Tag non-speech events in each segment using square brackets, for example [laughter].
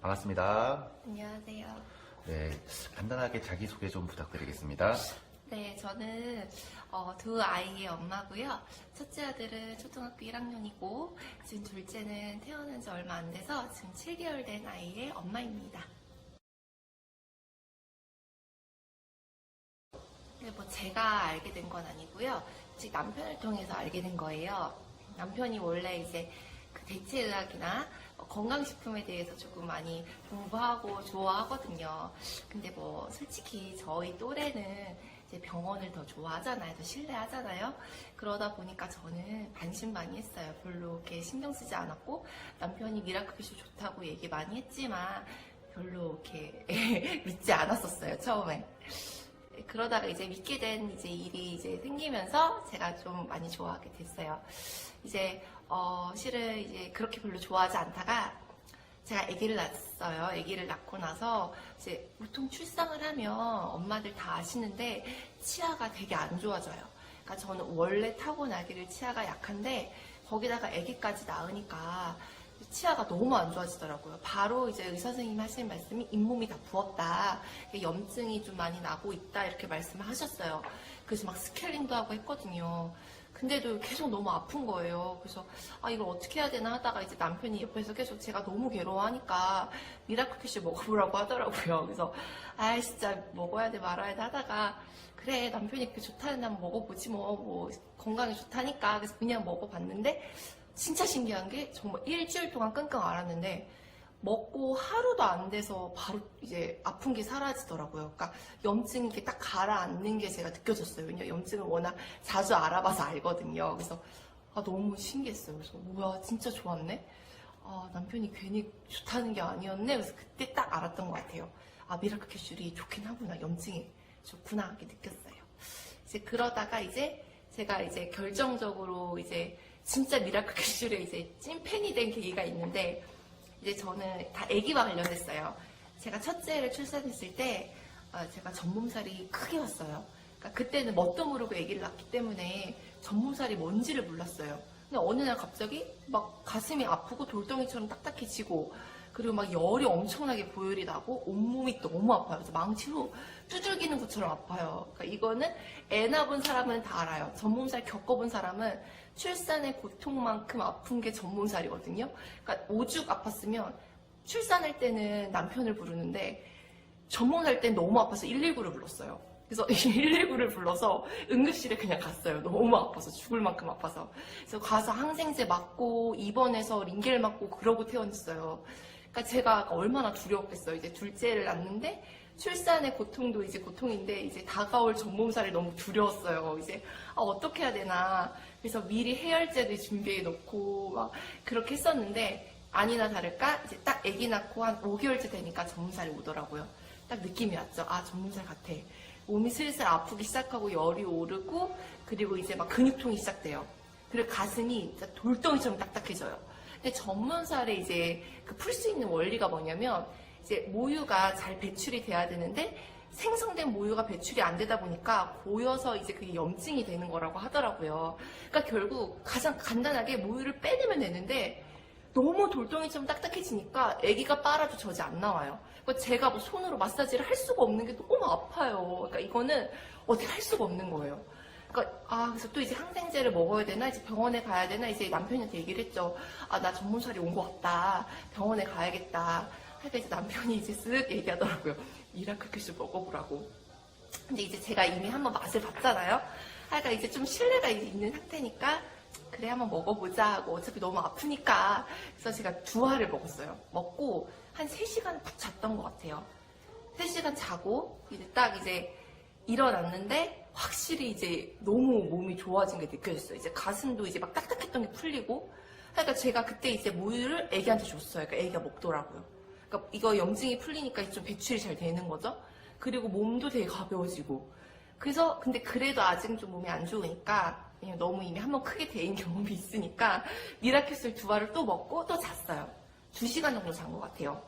반갑습니다. 안녕하세요. 네, 간단하게 자기소개 좀 부탁드리겠습니다. 네, 저는 어, 두 아이의 엄마고요. 첫째 아들은 초등학교 1학년이고 지금 둘째는 태어난 지 얼마 안 돼서 지금 7개월 된 아이의 엄마입니다. 근데 뭐 제가 알게 된 건 아니고요. 즉 남편을 통해서 알게 된 거예요. 남편이 원래 이제 그 대체의학이나 어, 건강식품에 대해서 조금 많이 공부하고 좋아하거든요. 근데 뭐 솔직히 저희 또래는 이제 병원을 더 좋아하잖아요. 더 신뢰하잖아요. 그러다 보니까 저는 반신반의했어요. 별로 이렇게 신경 쓰지 않았고 남편이 미라클빛이 좋다고 얘기 많이 했지만 별로 이렇게 [laughs] 믿지 않았었어요. 처음에. 그러다가 이제 믿게 된 이제 일이 이제 생기면서 제가 좀 많이 좋아하게 됐어요. 이제 어 실은 이제 그렇게 별로 좋아하지 않다가 제가 아기를 낳았어요. 아기를 낳고 나서 이제 보통 출산을 하면 엄마들 다 아시는데 치아가 되게 안 좋아져요. 그러니까 저는 원래 타고나기를 치아가 약한데 거기다가 아기까지 낳으니까 치아가 너무 안 좋아지더라고요. 바로 이제 의사 선생님이 하시는 말씀이 잇몸이 다 부었다. 염증이 좀 많이 나고 있다. 이렇게 말씀을 하셨어요. 그래서 막 스케일링도 하고 했거든요. 근데도 계속 너무 아픈 거예요. 그래서 아 이걸 어떻게 해야 되나 하다가 이제 남편이 옆에서 계속 제가 너무 괴로워하니까 미라클피쉬 먹어보라고 하더라고요. 그래서 아 진짜 먹어야 돼 말아야 돼 하다가 그래 남편이 그렇게 좋다는 한 먹어보지 뭐, 뭐 건강에 좋다니까 그래서 그냥 먹어봤는데 진짜 신기한 게 정말 일주일 동안 끙끙 앓았는데 먹고 하루도 안 돼서 바로 이제 아픈 게 사라지더라고요. 그러니까 염증이 이렇게 딱 가라앉는 게 제가 느껴졌어요. 왜냐 염증을 워낙 자주 알아봐서 알거든요. 그래서 아, 너무 신기했어요. 그래서 뭐야 진짜 좋았네. 아, 남편이 괜히 좋다는 게 아니었네. 그래서 그때 딱 알았던 것 같아요. 아 미라클 캡슐이 좋긴 하구나. 염증이 좋구나 이렇게 느꼈어요. 이제 그러다가 이제 제가 이제 결정적으로 이제 진짜 미라클 캡슐에 이제 찐팬이 된 계기가 있는데 이제 저는 다 아기와 관련됐어요. 제가 첫째를 출산했을 때 어, 제가 전몸살이 크게 왔어요. 그러니까 그때는 뭣도 모르고 아기를 낳기 때문에 전몸살이 뭔지를 몰랐어요. 근데 어느 날 갑자기 막 가슴이 아프고 돌덩이처럼 딱딱해지고 그리고 막 열이 엄청나게 보혈이 나고 온몸이 너무 아파요. 그래서 망치로 두들기는 것처럼 아파요. 그러니까 이거는 애 낳은 사람은 다 알아요. 전몸살 겪어본 사람은 출산의 고통만큼 아픈 게 전몸살이거든요. 그러니까 오죽 아팠으면 출산할 때는 남편을 부르는데 전몸살 때는 너무 아파서 119를 불렀어요. 그래서 [laughs] 119를 불러서 응급실에 그냥 갔어요. 너무 아파서 죽을 만큼 아파서. 그래서 가서 항생제 맞고 입원해서 링겔 맞고 그러고 태어났어요. 그러니까 제가 얼마나 두려웠겠어요. 이제 둘째를 낳는데 출산의 고통도 이제 고통인데 이제 다가올 전몸살이 너무 두려웠어요. 이제 아, 어떻게 해야 되나. 그래서 미리 해열제를 준비해 놓고 막 그렇게 했었는데 아니나 다를까 이제 딱 아기 낳고 한 5개월째 되니까 전몸살이 오더라고요. 딱 느낌이 왔죠. 아 전몸살 같아. 몸이 슬슬 아프기 시작하고 열이 오르고 그리고 이제 막 근육통이 시작돼요. 그리고 가슴이 돌덩이처럼 딱딱해져요. 근데 전문살에 이제 그 풀 수 있는 원리가 뭐냐면 이제 모유가 잘 배출이 돼야 되는데 생성된 모유가 배출이 안 되다 보니까 고여서 이제 그게 염증이 되는 거라고 하더라고요. 그러니까 결국 가장 간단하게 모유를 빼내면 되는데 너무 돌덩이처럼 딱딱해지니까 아기가 빨아도 젖이 안 나와요. 그러니까 제가 뭐 손으로 마사지를 할 수가 없는 게 너무 아파요. 그러니까 이거는 어떻게 할 수가 없는 거예요. 그러니까 아 그래서 또 이제 항생제를 먹어야 되나 이제 병원에 가야 되나 이제 남편한테 얘기를 했죠. 아 나 전문살이 온 것 같다. 병원에 가야겠다. 하니까 이제 남편이 이제 쓱 얘기하더라고요. 큐스 먹어보라고. 근데 이제 제가 이미 한번 맛을 봤잖아요. 하니까 이제 좀 신뢰가 있는 상태니까 그래 한번 먹어보자 하고 어차피 너무 아프니까 그래서 제가 두 알을 먹었어요. 먹고 한 3시간 푹 잤던 것 같아요. 3시간 자고 이제 딱 이제 일어났는데 확실히 이제 너무 몸이 좋아진 게 느껴졌어요. 이제 가슴도 이제 막 딱딱했던 게 풀리고 그러니까 제가 그때 이제 모유를 애기한테 줬어요. 그러니까 애기가 먹더라고요. 그러니까 이거 염증이 풀리니까 좀 배출이 잘 되는 거죠. 그리고 몸도 되게 가벼워지고 그래서 근데 그래도 아직은 좀 몸이 안 좋으니까 너무 이미 한번 크게 데인 [laughs] 경험이 있으니까 미라클술 두 알을 또 먹고 또 잤어요. 두 시간 정도 잔 것 같아요.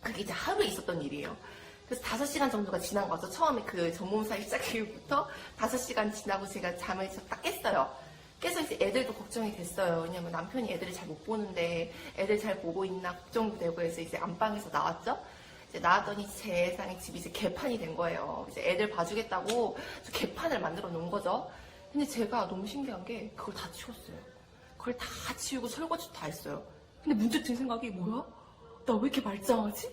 그게 이제 하루에 있었던 일이에요. 그래서 다섯 시간 정도가 지난 거죠. 처음에 그 전몸살 시작 이후부터 다섯 시간 지나고 제가 잠을 딱 깼어요. 계속 이제 애들도 걱정이 됐어요. 왜냐면 남편이 애들을 잘 못 보는데 애들 잘 보고 있나 걱정도 되고 해서 이제 안방에서 나왔죠. 이제 나왔더니 세상에 집이 이제 개판이 된 거예요. 이제 애들 봐주겠다고 저 개판을 만들어 놓은 거죠. 근데 제가 너무 신기한 게 그걸 다 치웠어요. 그걸 다 치우고 설거지도 다 했어요. 근데 문득 든 생각이 뭐야? 나 왜 이렇게 말짱하지?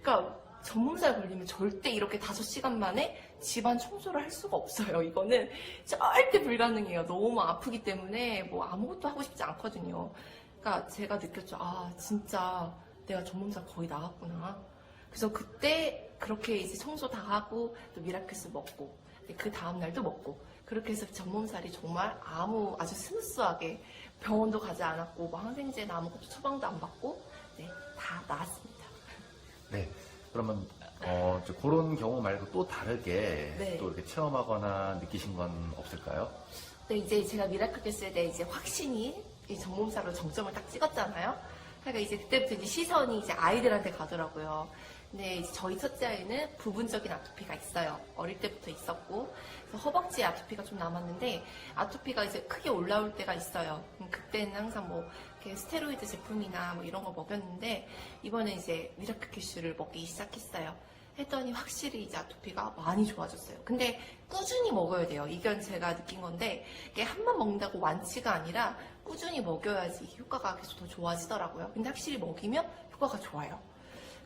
그러니까 전문사에 걸리면 절대 이렇게 다섯 시간 만에 집안 청소를 할 수가 없어요. 이거는 절대 불가능해요. 너무 아프기 때문에 뭐 아무것도 하고 싶지 않거든요. 그러니까 제가 느꼈죠. 아 진짜 내가 전문사 거의 나갔구나. 그래서 그때 그렇게 이제 청소 다 하고 또 미라클스 먹고 그 다음 날도 먹고 그렇게 해서 전몸살이 정말 아무 아주 스무스하게 병원도 가지 않았고 뭐 항생제나 아무것도 처방도 안 받고 네, 다 나았습니다. 네. 그러면 어, 저 그런 경우 말고 또 다르게 네. 또 이렇게 체험하거나 느끼신 건 없을까요? 근데 이제 제가 미라클캐슬에 대해 이제 확신이 이 정몸살로 정점을 딱 찍었잖아요. 그러니까 이제 그때부터 이제 시선이 이제 아이들한테 가더라고요. 이제 저희 첫째 아이는 부분적인 아토피가 있어요. 어릴 때부터 있었고 허벅지에 아토피가 좀 남았는데 아토피가 이제 크게 올라올 때가 있어요. 그럼 그때는 항상 뭐 스테로이드 제품이나 뭐 이런 거 먹였는데 이번에 이제 미라클 캐슈를 먹기 시작했어요. 했더니 확실히 이제 아토피가 많이 좋아졌어요. 근데 꾸준히 먹어야 돼요. 이건 제가 느낀 건데 이게 한 번 먹는다고 완치가 아니라 꾸준히 먹여야지 효과가 계속 더 좋아지더라고요. 근데 확실히 먹이면 효과가 좋아요.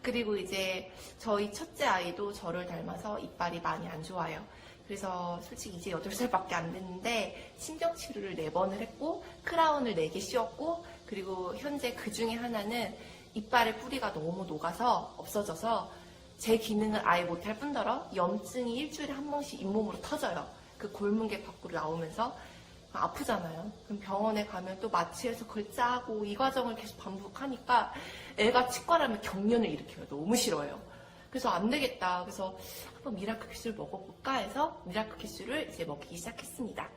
그리고 이제 저희 첫째 아이도 저를 닮아서 이빨이 많이 안 좋아요. 그래서 솔직히 이제 8살밖에 안 됐는데 신경 치료를 4번을 했고 크라운을 4개 씌웠고 그리고 현재 그 중에 하나는 이빨의 뿌리가 너무 녹아서 없어져서 제 기능을 아예 못할 뿐더러 염증이 일주일에 한 번씩 잇몸으로 터져요. 그 골문 게 밖으로 나오면서 아프잖아요. 그럼 병원에 가면 또 마취해서 그걸 짜고 이 과정을 계속 반복하니까 애가 치과라면 경련을 일으켜요. 너무 싫어요. 그래서 안 되겠다. 그래서 한번 미라클 키스를 먹어볼까 해서 미라클 키스를 이제 먹기 시작했습니다.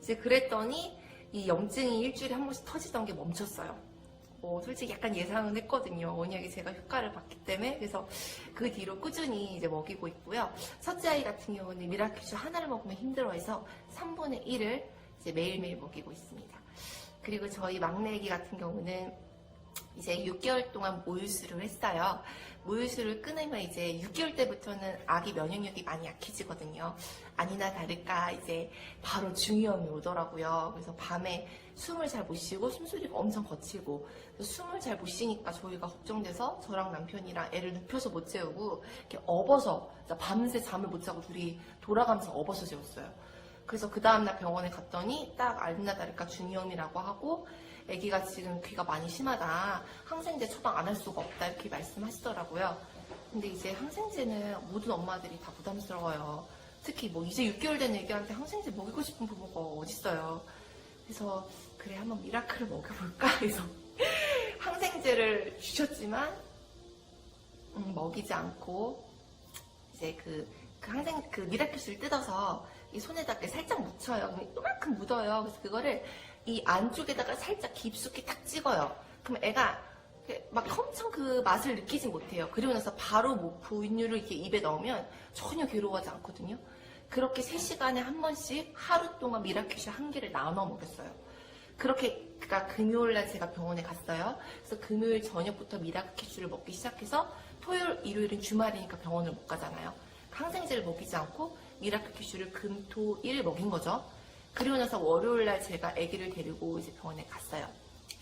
이제 그랬더니 이 염증이 일주일에 한 번씩 터지던 게 멈췄어요. 뭐 솔직히 약간 예상은 했거든요. 워낙에 제가 효과를 봤기 때문에 그래서 그 뒤로 꾸준히 이제 먹이고 있고요. 첫째 아이 같은 경우는 미라큐슈 하나를 먹으면 힘들어해서 3분의 1을 이제 매일매일 먹이고 있습니다. 그리고 저희 막내 아기 같은 경우는 이제 6개월 동안 모유수를 했어요. 모유수를 끊으면 이제 6개월 때부터는 아기 면역력이 많이 약해지거든요. 아니나 다를까 이제 바로 중이염이 오더라고요. 그래서 밤에 숨을 잘 못 쉬고 숨소리가 엄청 거칠고 숨을 잘 못 쉬니까 저희가 걱정돼서 저랑 남편이랑 애를 눕혀서 못 재우고 이렇게 업어서 진짜 밤새 잠을 못 자고 둘이 돌아가면서 업어서 재웠어요. 그래서 그 다음날 병원에 갔더니 딱 알나 다를까 중이염이라고 하고 아기가 지금 귀가 많이 심하다. 항생제 처방 안 할 수가 없다. 이렇게 말씀하시더라고요. 근데 이제 항생제는 모든 엄마들이 다 부담스러워요. 특히 뭐 이제 6개월 된 애기한테 항생제 먹이고 싶은 부모가 어딨어요. 그래서 그래 한번 미라클을 먹여볼까 [laughs] 해서 항생제를 주셨지만 음, 먹이지 않고 이제 그, 그 항생 그 미라클을 뜯어서 이 손에다 이렇게 살짝 묻혀요. 이만큼 묻어요. 그래서 그거를 이 안쪽에다가 살짝 깊숙이 딱 찍어요. 그럼 애가 막 엄청 그 맛을 느끼지 못해요. 그리고 나서 바로 뭐 부인유를 이렇게 입에 넣으면 전혀 괴로워하지 않거든요. 그렇게 3시간에 한 번씩 하루 동안 미라큐슈 한 개를 나눠 먹였어요. 그렇게 그니까 금요일 날 제가 병원에 갔어요. 그래서 금요일 저녁부터 미라큐슈를 먹기 시작해서 토요일, 일요일은 주말이니까 병원을 못 가잖아요. 항생제를 먹이지 않고 미라클 큐슈를 금, 토, 일 먹인 거죠. 그리고 나서 월요일날 제가 아기를 데리고 이제 병원에 갔어요.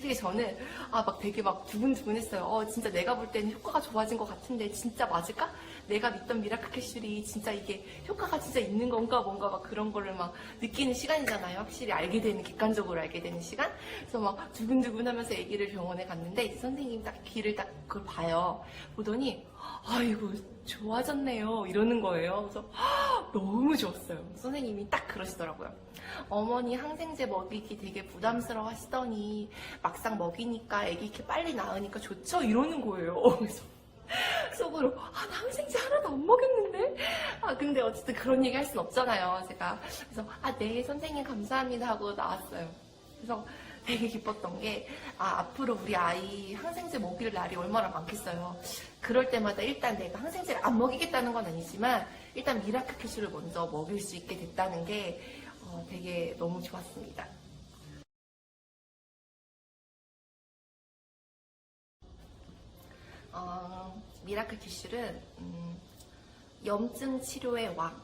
되게 저는 아 막 되게 막 두근두근했어요. 어 진짜 내가 볼 때는 효과가 좋아진 것 같은데 진짜 맞을까? 내가 믿던 미라클 캐슐이 진짜 이게 효과가 진짜 있는 건가 뭔가 막 그런 거를 막 느끼는 시간이잖아요. 확실히 알게 되는 객관적으로 알게 되는 시간. 그래서 막 두근두근하면서 아기를 병원에 갔는데 이제 선생님 딱 귀를 딱 그걸 봐요. 보더니 아이고 좋아졌네요 이러는 거예요. 그래서 [gasps] 너무 좋았어요. 선생님이 딱 그러시더라고요. 어머니 항생제 먹이기 되게 부담스러워 하시더니 막상 먹이니까 애기 이렇게 빨리 나으니까 좋죠? 이러는 거예요. [laughs] 그래서 속으로 아, 나 항생제 하나도 안 먹였는데? 아, 근데 어쨌든 그런 얘기 할 순 없잖아요, 제가. 그래서 아, 네, 선생님 감사합니다 하고 나왔어요. 그래서 되게 기뻤던 게 아, 앞으로 우리 아이 항생제 먹일 날이 얼마나 많겠어요. 그럴 때마다 일단 내가 항생제를 안 먹이겠다는 건 아니지만 일단 미라클 캐슈를 먼저 먹일 수 있게 됐다는 게 어, 되게 너무 좋았습니다. 어... 미라클 캡슐은 음, 염증 치료의 왕.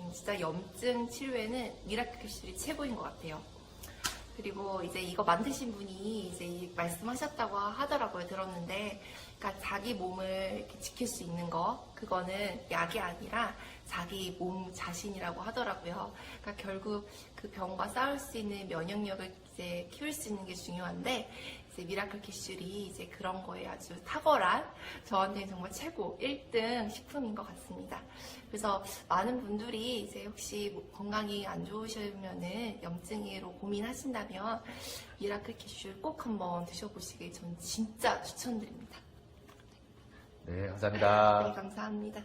음, 진짜 염증 치료에는 미라클 캡슐이 최고인 것 같아요. 그리고 이제 이거 만드신 분이 이제 이 말씀하셨다고 하더라고요. 들었는데, 그러니까 자기 몸을 지킬 수 있는 거, 그거는 약이 아니라 자기 몸 자신이라고 하더라고요. 그러니까 결국 그 병과 싸울 수 있는 면역력을 이제 키울 수 있는 게 중요한데, 이제 미라클 캡슐이 이제 그런 거에 아주 탁월한 저한테는 정말 최고 1등 식품인 것 같습니다. 그래서 많은 분들이 이제 혹시 뭐 건강이 안 좋으시면은 염증으로 고민하신다면 미라클 캡슐 꼭 한번 드셔보시길 저는 진짜 추천드립니다. 네, 감사합니다. 네, 감사합니다.